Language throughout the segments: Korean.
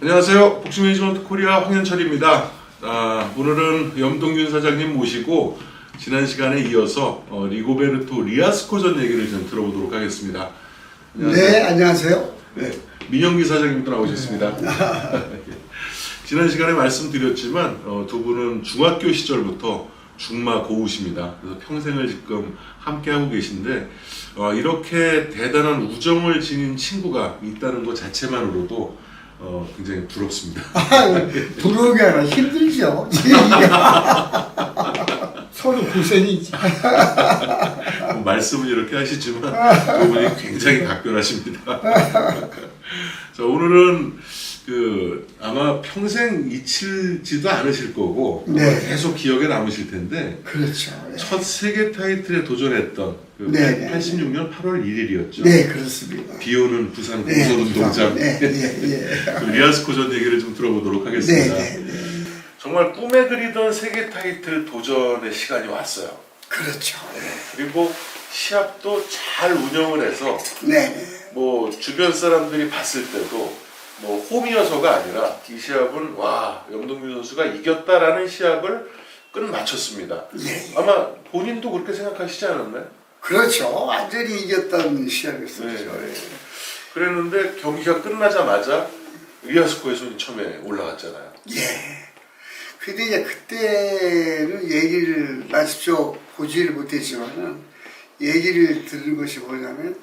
안녕하세요. 복싱 매니지먼트 코리아 황현철입니다. 아, 오늘은 염동균 사장님 모시고 지난 시간에 이어서 어, 리고베르토 리아스코전 얘기를 좀 들어보도록 하겠습니다. 네, 안녕하세요. 네. 민영기 사장님도 나오셨습니다. 지난 시간에 말씀드렸지만 어, 두 분은 중학교 시절부터 중마 고우십니다. 그래서 평생을 지금 함께 하고 계신데 어, 이렇게 대단한 우정을 지닌 친구가 있다는 것 자체만으로도 어, 굉장히 부럽습니다. 부러운 게 아니라 힘들죠. 서로 고생이지. 뭐 말씀은 이렇게 하시지만 두 분이 굉장히 각별하십니다. 자, 오늘은 그 아마 평생 잊히지도 않으실 거고 네. 계속 기억에 남으실 텐데 그렇죠. 네. 첫 세계 타이틀에 도전했던 그 네, 네. 86년 8월 1일이었죠. 네, 그렇습니다. 비 오는 부산 네, 공설운동장 네, 네, 그 리아스코전 얘기를 좀 들어보도록 네. 하겠습니다. 네, 네, 네. 정말 꿈에 그리던 세계 타이틀 도전의 시간이 왔어요. 그렇죠. 그리고 시합도 잘 운영을 해서 네, 네. 뭐 주변 사람들이 봤을 때도 뭐 홈이어서가 아니라 이 시합은 와 염동균 선수가 이겼다라는 시합을 끝 마쳤습니다. 네. 아마 본인도 그렇게 생각하시지 않았나요? 그렇죠. 완전히 이겼던 시합이었었죠. 네. 네. 그랬는데 경기가 끝나자마자 리아스코에 손이 처음에 올라갔잖아요. 예. 근데 이제 그때는 얘기를 나 직접 보지를 못했지만은 얘기를 들은 것이 뭐냐면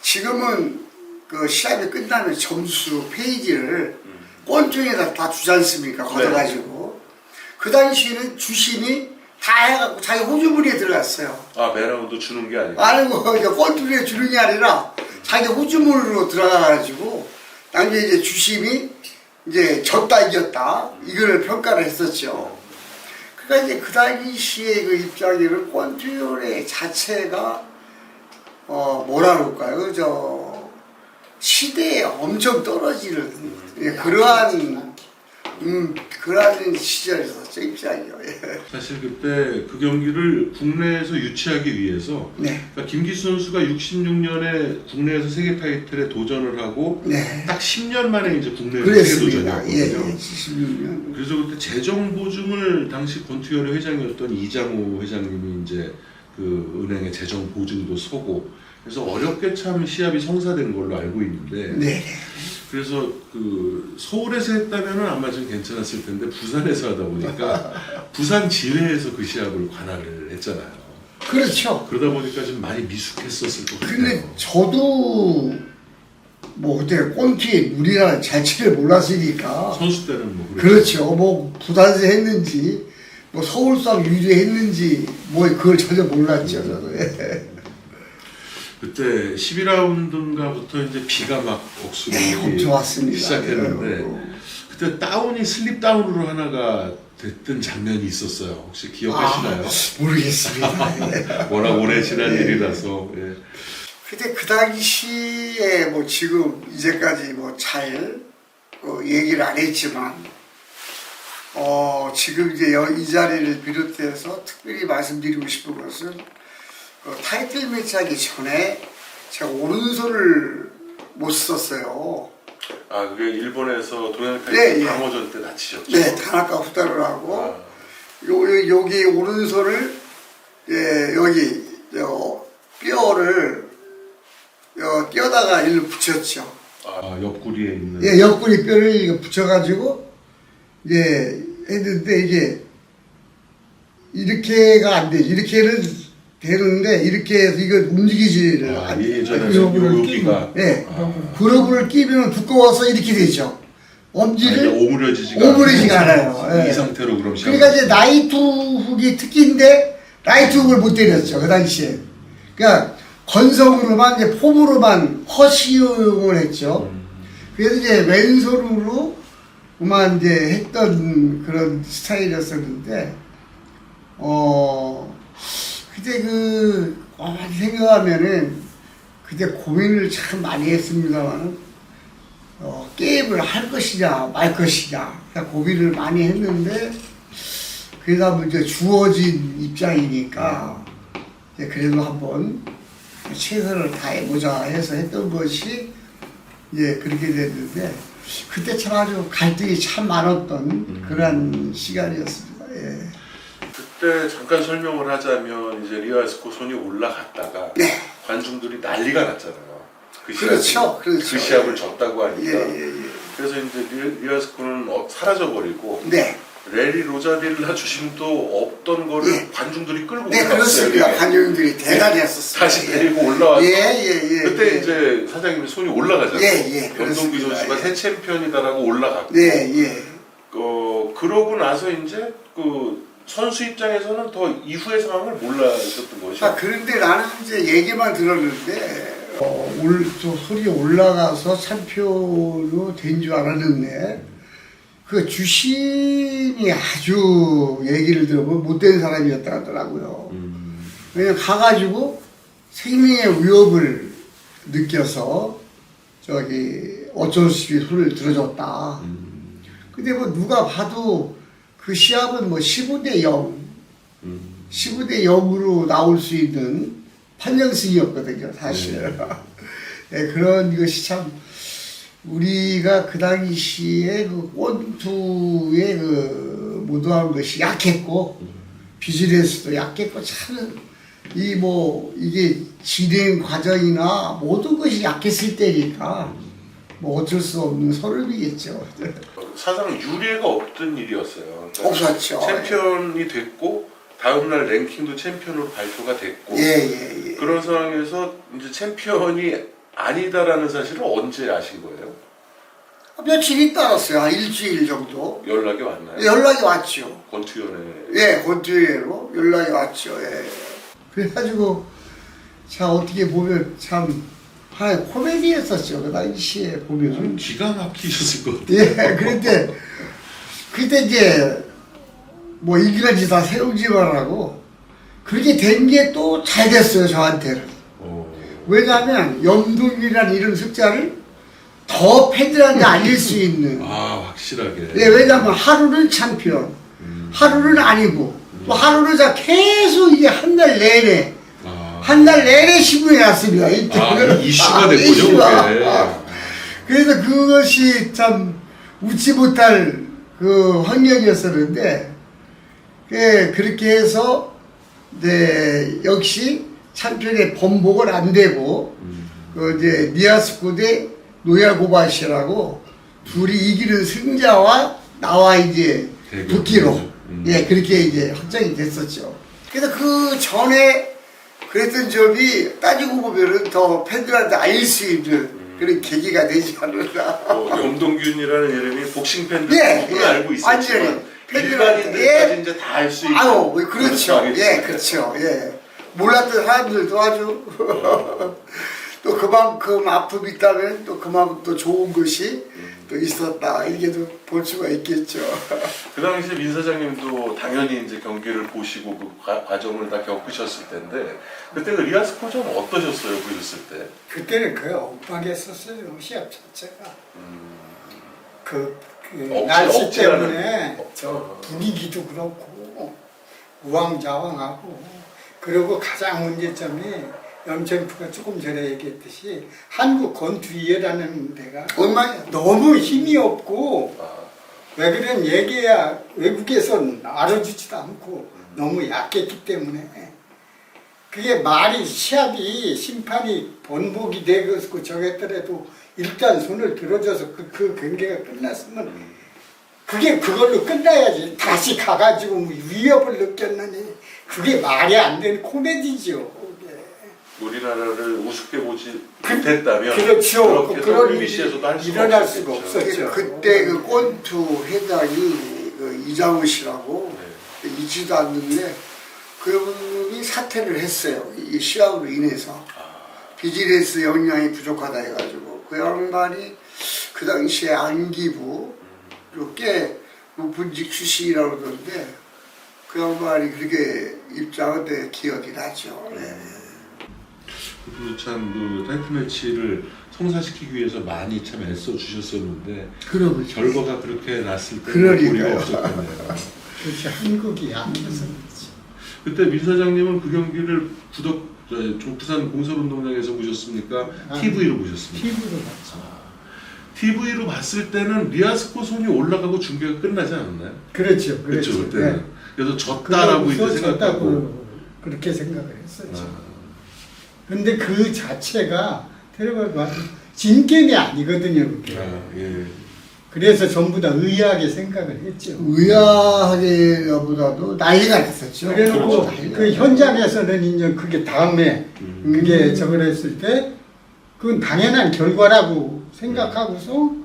지금은 그 시합이 끝나면 점수 페이지를 꼴통에다 다 주지 않습니까? 걷어가지고. 그 당시에는 주심이 다 해갖고 자기 호주머니에 들어갔어요. 아 매라운드 주는 게 아니고 아니고 이제 꼴통에 주는 게 아니라 자기 호주머니로 들어가가지고 나중에 이제 주심이 이제 졌다 이겼다 이걸 평가를 했었죠. 그러니까 이제 그 당시에 그 입장에는 꼰투열의 자체가 어 뭐라 그럴까요? 저 시대에 엄청 떨어지는 예, 그러한 음 그러한 시절이었었죠 입장이요. 예. 사실 그때 그 경기를 국내에서 유치하기 위해서 네, 그러니까 김기수 선수가 66년에 국내에서 세계 타이틀에 도전을 하고 네, 딱 10년 만에 이제 국내에서 세계 그랬습니다. 예, 도전이었거든요. 예, 76년. 그래서 그때 재정 보증을 당시 권투협회 회장이었던 이장우 회장님이 이제 그 은행의 재정 보증도 서고 그래서 어렵게 참 시합이 성사된 걸로 알고 있는데 네. 그래서 그 서울에서 했다면은 아마 좀 괜찮았을 텐데 부산에서 하다 보니까 부산 지회에서 그 시합을 관할을 했잖아요. 그렇죠. 그러다 보니까 좀 많이 미숙했었을 것 같아요. 근데 저도 뭐 그때 꼰티의 물이라는 자체를 몰랐으니까 선수 때는 뭐 그렇죠. 뭐 부산에서 했는지 뭐 서울싸움 유리했는지 뭐 그걸 전혀 몰랐죠. 저도. 예. 그때 12라운드인가부터 이제 비가 막 억수로 네, 엄청 왔습니다. 시작했는데 어. 그때 다운이 슬립 다운으로 하나가 됐던 장면이 있었어요. 혹시 기억하시나요? 아, 모르겠습니다. 예. 워낙 오래 지난 네. 일이라서 예. 근데 그 당시에 뭐 지금 이제까지 뭐잘 어, 얘기를 안 했지만 어 지금 이제 여- 이 자리를 비롯해서 특별히 말씀드리고 싶은 것은 어, 타이틀 매치 하기 전에 제가 오른손을 못 썼어요. 아 그게 일본에서 동양타이 네, 예. 방어전 때 다치셨죠? 네, 다나카 하고 아, 요, 요- 여기 오른손을 예, 여기 요 뼈를 요 뼈다가 일로 붙였죠. 아, 옆구리에 있는 예, 옆구리 뼈를 이거 붙여가지고 이제 했는데 이게 이렇게가 안 되죠. 이렇게는 되는데 이렇게 해서 이거 움직이지를 아, 안 예전에 돼요. 요- 여기가 예, 아, 그러브를 끼면 두꺼워서 이렇게 되죠. 아, 엄지를 오므려지지가 오므리지가 않아요. 이 예. 상태로 그럼 그러니까 이제 나이트 훅이 특기인데 나이트 훅을 못 때렸죠 그 당시에. 그러니까 건성으로만 이제 폼으로만 허시용을 했죠. 음. 그래서 이제 왼손으로만 이제 했던 그런 스타일이었었는데 어 그때 그 가만히 생각하면은 그때 고민을 참 많이 했습니다만은 어, 게임을 할 것이냐 말 것이냐 고민을 많이 했는데 그러다 이제 주어진 입장이니까 이제 그래도 한번 최선을 다해보자 해서 했던 것이 예, 그렇게 됐는데 그때 참 아주 갈등이 참 많았던 그런 시간이었습니다. 예. 그때 잠깐 설명을 하자면 이제 리아스코 손이 올라갔다가 네. 관중들이 난리가 났잖아요. 그 그렇죠, 시합을, 그렇죠. 그 시합을 예. 졌다고 예, 하니까 예, 예. 그래서 이제 리, 리아스코는 어, 사라져버리고 네. 레리 로자빌라 주심도 없던 거를 예. 관중들이 끌고 네, 올라왔어요. 그렇습니다. 관중들이 대단히 했었습니다. 다시 데리고 올라와서 예, 예, 예. 그때 예. 이제 사장님이 손이 올라가잖아요. 예, 예, 그렇습니다. 선수가 예. 새 챔피언이다라고 올라갔고 네, 예. 어, 그러고 나서 이제 그 선수 입장에서는 더 이후의 상황을 몰랐었던 거죠. 아, 그런데 나는 이제 얘기만 들었는데, 어, 올, 또 소리 올라가서 참표로 된 줄 알았는데, 그 주심이 아주 얘기를 들어보면 못된 사람이었다 하더라고요. 음, 왜냐면 가가지고 생명의 위협을 느껴서, 저기, 어쩔 수 없이 손을 들어줬다. 음, 근데 뭐 누가 봐도 그 시합은 뭐 15대 0, 음. 15대 0으로 나올 수 있는 판정승이었거든요, 사실. 네. 예, 그런 것이 참 우리가 그 당시에 그 원투의 그 무도한 것이 약했고 비즈니스도 약했고 참 이 뭐 이게 진행 과정이나 모든 것이 약했을 때니까 뭐 어쩔 수 없는 서름이겠죠. 사상 유례가 없던 일이었어요. 그러니까 없었죠. 챔피언이 됐고 다음날 랭킹도 챔피언으로 발표가 됐고 예, 예, 예. 그런 상황에서 이제 챔피언이 아니다라는 사실을 언제 아신 거예요? 며칠 있다 왔어요. 한 일주일 정도. 연락이 왔나요? 연락이 왔죠. 권투위원회 예, 권투회로 연락이 왔죠. 예. 그래가지고 자 어떻게 보면 참 하나의 코미디였었죠. 그 당시에 보면. 기가 막히셨을 것 같아요. 예, 그런데 그때 이제 뭐 이기가지 다 세우지 말라고 그렇게 된 게 또 잘 됐어요 저한테는. 어, 왜냐하면 염동이라는 이름 숫자를 더 팬들한테 알릴 수 있는. 아 확실하게. 예, 왜냐면 하루는 챔피언, 음. 하루는 아니고, 또 하루는 자 계속 이게 한 달 내내, 아. 한달 내내 신문에 났습니다. 아, 이슈가 아, 됐군요. 아. 그래서 그것이 참 웃지 못할 그 환경이었었는데, 예, 그렇게 해서, 네, 역시 챔피언의 번복은 안 되고, 음. 그 이제 니아스코 대 노야고바시라고 둘이 이기는 승자와 나와 이제. 붙기로 음. 예 그렇게 이제 확정이 됐었죠. 그래서 그 전에 그랬던 점이 따지고 보면은 더 팬들한테 알릴 수 있는 그런 계기가 되지 않았나. 어, 염동균이라는 이름이 복싱 팬들 예, 예. 알고 있었지만 완전히 일반인들까지 예. 이제 다 알 수 있는 아유 뭐 그렇죠. 그런 예 그렇죠. 예 몰랐던 사람들도 아주 또 그만큼 아픔이 있다면 또 그만큼 또 좋은 것이 또 있었다 이게도 볼 수가 있겠죠. 그 당시에 민 사장님도 당연히 이제 경기를 보시고 그 과, 과정을 다 겪으셨을 텐데 그때 그 리아스코전 어떠셨어요 보셨을 때? 그때는 거의 엇박했었어요 시합 자체가 그, 그 억지- 날씨 억지라는- 때문에 어. 저 분위기도 그렇고 우왕좌왕하고 그리고 가장 문제점이 염천프가 조금 전에 얘기했듯이 한국 권투위회라는 데가 얼마야? 너무 힘이 없고 아, 왜 그런 얘기야 외국에선 알아주지도 않고 너무 약했기 때문에 그게 말이 시합이 심판이 번복이 되고 저겠더라도 일단 손을 들어줘서 그, 그 경기가 끝났으면 그게 그걸로 끝나야지 다시 가가지고 뭐 위협을 느꼈느니 그게 말이 안 되는 코미디죠 그게. 우리나라를 우습게 보지 그- 못했다면 그렇죠. 그렇게 그런 WBC에서도 할 수가 일어날. 수가 없었죠. 그때 그 권투 회장이 그 이장우 씨라고 네. 있지도 않는데 그분이 사퇴를 했어요. 이 시합으로 인해서 비즈니스 역량이 부족하다 해가지고 그 양반이 그 당시에 안기부 꽤 높은직 출신이라고 그러던데 그 양반이 그렇게 입장한 데 기억이 나죠. 네. 그리고 참그 타이틀 매치를 성사시키기 위해서 많이 참 애써 주셨었는데 그러고 결과가 그렇게 났을 때. 우리가 없었겠네요. 그렇지 한국이 약해서 그렇지. 그때 민 사장님은 그 경기를 부덕 부산 공설운동장에서 보셨습니까? 아, TV로 보셨습니까? 피부로 봤죠. TV로 봤을 때는 리아스코 손이 올라가고 중계가 끝나지 않았나요? 그렇죠. 그렇죠. 그렇죠. 네. 그래서 졌다라고 이제 생각하고. 그렇게 생각을 했었죠. 아, 근데 그 자체가 봐도 진게임이 아니거든요. 그게. 아, 예. 그래서 전부 다 의아하게 생각을 했죠. 의아하게보다도 난리가 났었죠. 그래놓고 그렇죠. 그 현장에서는 이제 그게 다음에 음. 그게 저걸 했을 때 그건 당연한 결과라고 생각하고서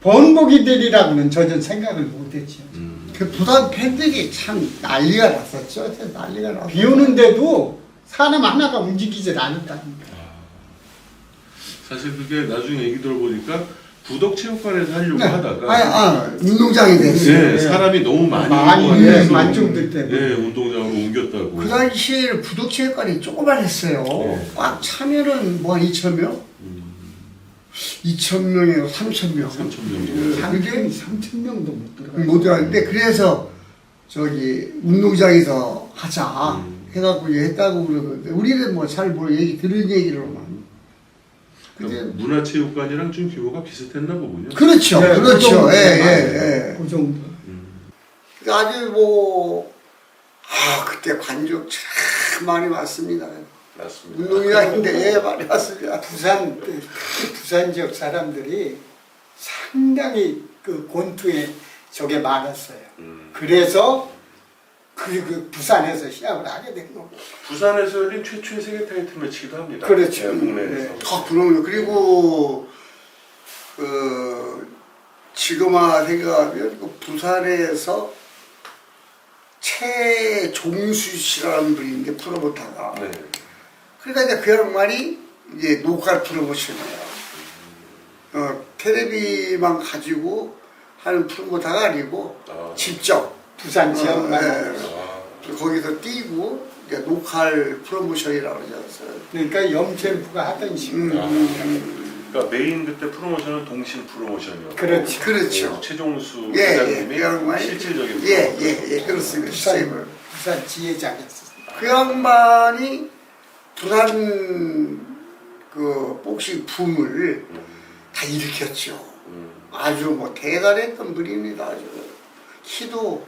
번복이 되리라고는 전혀 생각을 못했죠. 음. 그 부산 팬들이 참 난리가 났었죠. 난리가 났었죠. 비 오는데도 사람 하나가 움직이질 않았다니까. 사실 그게 나중에 얘기 들어보니까 부덕체육관에서 하려고 네. 하다가 아니, 아, 운동장이 됐어요. 예, 네. 사람이 너무 많이 많이, 오고 예, 해서 만중들 때문에. 예, 운동장으로 옮겼다고. 그 당시에 부덕체육관이 조그만 했어요. 네. 꽉 차면은 뭐 2천 명? 음, 2천 명에서 3천 명. 3천 명 정도. 상당히 3천 명도 못 들어가. 못 들어갔는데 그래서 저기 운동장에서 하자 음. 해갖고 이제 했다고 그러는데 우리는 뭐 잘 모르 얘기 들은 얘기로만. 그러니까 문화체육관이랑 좀 규모가 비슷했나 보군요. 그렇죠, 네, 그 그렇죠. 정도. 예, 예, 예. 그 정도. 음. 아주 뭐, 아, 그때 관중 참 많이 왔습니다. 맞습니다. 운동장인데, 예, 많이 왔습니다. 부산 그 부산 지역 사람들이 상당히 그 권투에 저게 많았어요. 음. 그래서 그, 그 부산에서 시합을 하게 된 거고. 부산에서 열린 최초의 세계 타이틀 매치기도 합니다. 그렇죠. 네, 국내에서. 네. 아, 그럼요. 그리고, 그, 지금아 생각하면, 그 부산에서 최종수 씨라는 이제 프로모터가. 네. 그러니까 이제 그 양반이 이제 녹화 프로모션이에요. 어, 텔레비만 가지고 하는 프로모터가 아니고, 아. 직접. 부산 지역만. 어. 아, 거기서 뛰고, 이제 녹할 프로모션이라고 그러죠. 그러니까 염챔프가 하던 식으로. 음, 음, 그러니까 메인 그때 프로모션은 동신 프로모션이었고. 그렇지. 그렇죠. 최종수 예, 예, 회장님이 그 양반이. 실질적인 예. 예, 예, 그렇습니다. 부산, 시스템을. 부산 지회장에서. 그 양반이 부산 그 복싱 붐을 음, 다 일으켰죠. 음. 아주 뭐 대단했던 분입니다. 아주 키도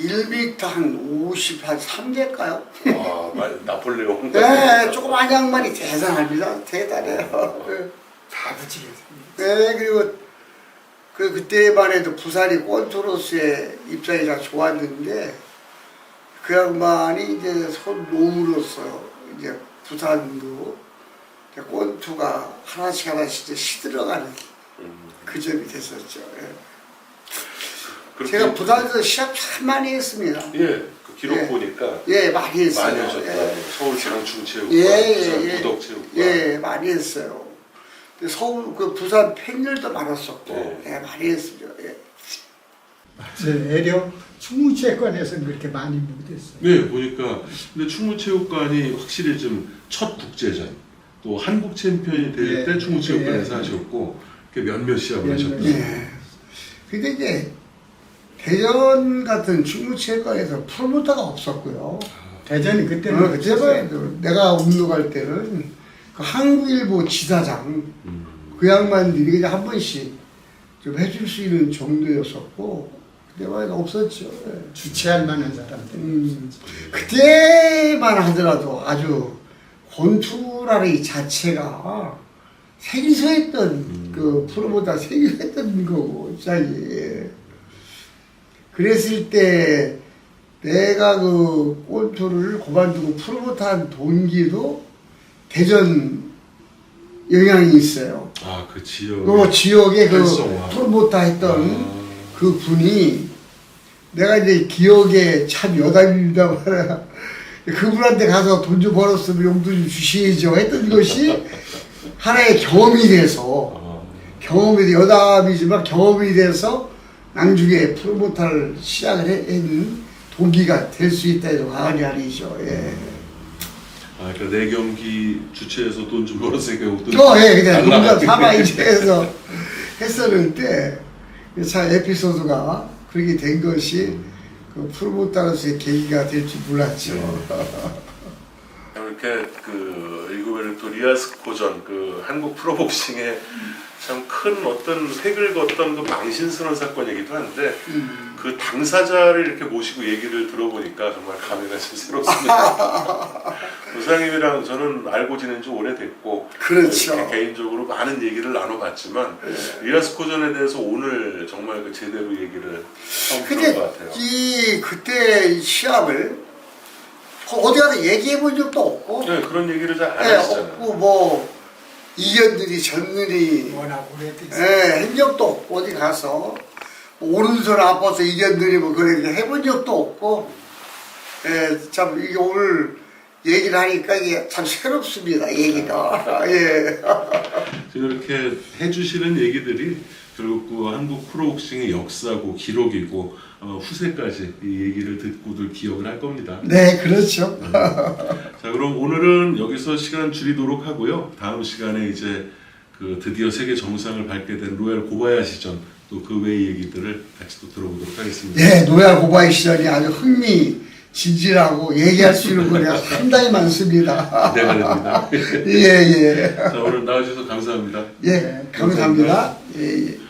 1m 한 50, 한 3대일까요? 아, 말- 나폴레옹. 네, 조그만 양반이 대단합니다. 대단해요. 네. 다부지게 네, 그리고 그 그때만 해도 부산이 권투로서의 입장이 다 좋았는데 그 양반이 이제 손 놓음으로써 이제 부산도 이제 권투가 하나씩 하나씩 이제 시들어가는 음, 그 점이 됐었죠. 예. 그렇게- 제가 부산에서 시합 참 많이 했습니다. 예, 그 기록 예. 보니까 예, 많이 했어요. 많이 하셨다. 예. 서울 지방중체육관, 예, 부산 예, 예. 부덕체육관. 예, 많이 했어요. 근데 서울 그 부산 팬들도 많았었고, 네. 예, 많이 했습니다. 예. 애려 충무체육관에서는 그렇게 많이 못했어요. 네, 보니까 근데 충무체육관이 확실히 좀 첫 국제전 또 한국 챔피언이 될 예, 때 충무체육관에서 예. 하셨고 이렇게 몇몇 시합을 몇몇 하셨다. 예. 근데 이제 대전 같은 충무체육관에서 프로모터가 없었고요. 대전이 그때는 어, 그때만 내가 운동할 때는 그 한국일보 지사장 음. 그 양반들이 그냥 한 번씩 좀 해줄 수 있는 정도였었고 그때만 해도 없었죠. 예. 주최할 만한 사람들. 음, 그때만 하더라도 아주 권투라는 이 자체가 생소했던 음. 그 프로보다 생소했던 거고 입장이 그랬을 때 내가 그 권투를 그만두고 프로모터 한 동기도 대전 영향이 있어요. 아, 그 지역. 그 지역에 그. 프로모터 했던 아. 그 분이 내가 이제 기억에 참 여담입니다. 그분한테 가서 돈 좀 벌었으면 용돈 좀 주시죠 했던 것이 하나의 경험이 돼서 아, 경험이 돼 여담이지만 경험이 돼서 나중에 프로모터를 시작을 해- 했는 동기가 될 수 있다 해도 과언이 아니죠. 예. 아, 그러니까 내 경기 주최해서 돈 좀 벌었으니까 용돈. 어, 예, 그냥 이제 해서 했었는데 참 에피소드가 그렇게 된 것이 그 프로모터로서의 계기가 될 줄 몰랐죠. 이렇게 그 리고베르토 리아스코전 그 한국 프로복싱의 참 큰 어떤 획을 걷던 그 망신스러운 사건이기도 한데 음. 그 당사자를 이렇게 모시고 얘기를 들어보니까 정말 감회가 좀 새롭습니다. 부상님이랑 저는 알고 지낸 지 오래됐고 그렇죠. 개인적으로 많은 얘기를 나눠봤지만 네. 리아스코전에 대해서 오늘 정말 그 제대로 얘기를 하고 것 같아요. 이 그때 시합을 어디 가서 얘기해 본 적도 없고 네, 그런 얘기를 잘안 예, 하시잖아요. 없고 뭐 이견들이 워낙 오래돼서 예, 한 적도 없고 어디 가서. 뭐 오른손 아파서 이견들이 뭐 그런 게 해본 적도 없고. 예, 참 이게 오늘 얘기를 하니까 이게 참 새롭습니다 얘기가 예. 지금 이렇게 해주시는 얘기들이 결국 그 한국 프로복싱의 역사고 기록이고 아마 후세까지 이 얘기를 듣고들 기억을 할 겁니다. 네 그렇죠 자 그럼 오늘은 여기서 시간 줄이도록 하고요. 다음 시간에 이제 그 드디어 세계 정상을 밟게 된 로얄 고바야시전 또 그 외의 얘기들을 같이 또 들어보도록 하겠습니다. 예, 노야 고바이 시절이 아주 흥미진진하고 얘기할 수 있는 거리가 상당히 많습니다 기대가 됩니다. 예 예 자 오늘 나와주셔서 감사합니다. 예, 감사합니다 예, 예.